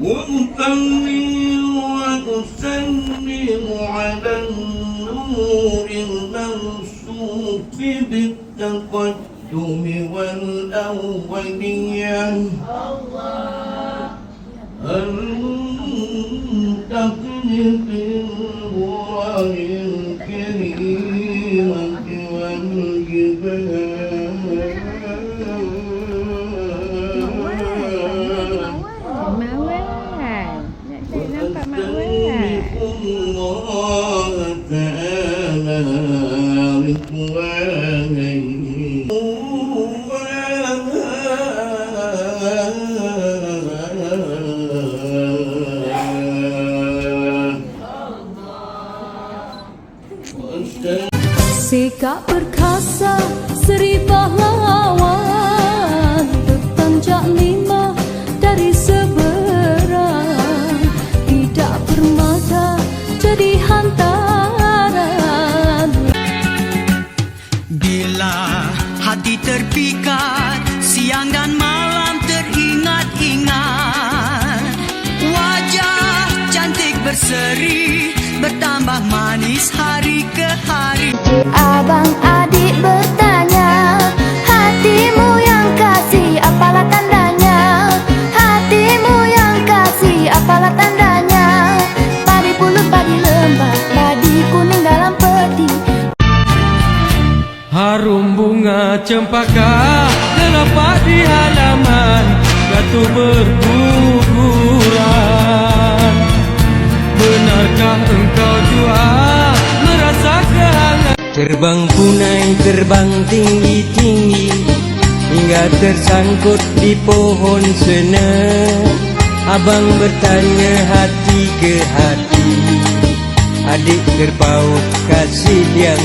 وأصلي وأسلم على النور الموصوف بالتقدم والأولية المنتقل في الغرر الكريمة والجبال Mawar. Nak cari nampak mawar. وأستغفر الله تعالى رضوانه Sikap perkasa seri pahlawan Bertanjak lima dari seberang. Tidak bermata jadi hantaran. Bila hati terpikat Siang dan malam teringat-ingat. Wajah cantik berseri Bertambah manis hari ke hari. Abang adik bertanya Hatimu yang kasih apalah tandanya? Hatimu yang kasih apalah tandanya? Padi pulut, padi lembah Padi kuning dalam peti. Harum bunga cempaka Gelapak di halaman Batu berguguran. Benarkah engkau Terbang punai terbang tinggi-tinggi Hingga tersangkut di pohon sena. Abang bertanya hati ke hati Adik terpaut kasih yang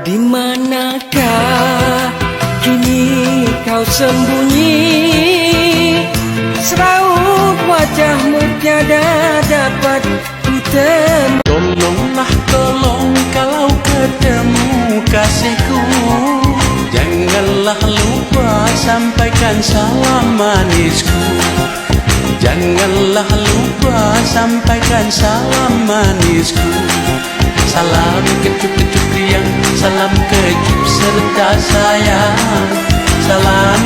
Di manakah kini kau sembunyi? Seraut wajahmu tiada dapat ku Tolonglah tolong kalau ketemu kasihku. Janganlah lupa sampaikan salam manisku. Janganlah lupa sampaikan salam manisku. Salam kecup-kecup riang Salam kecup serta sayang. Salam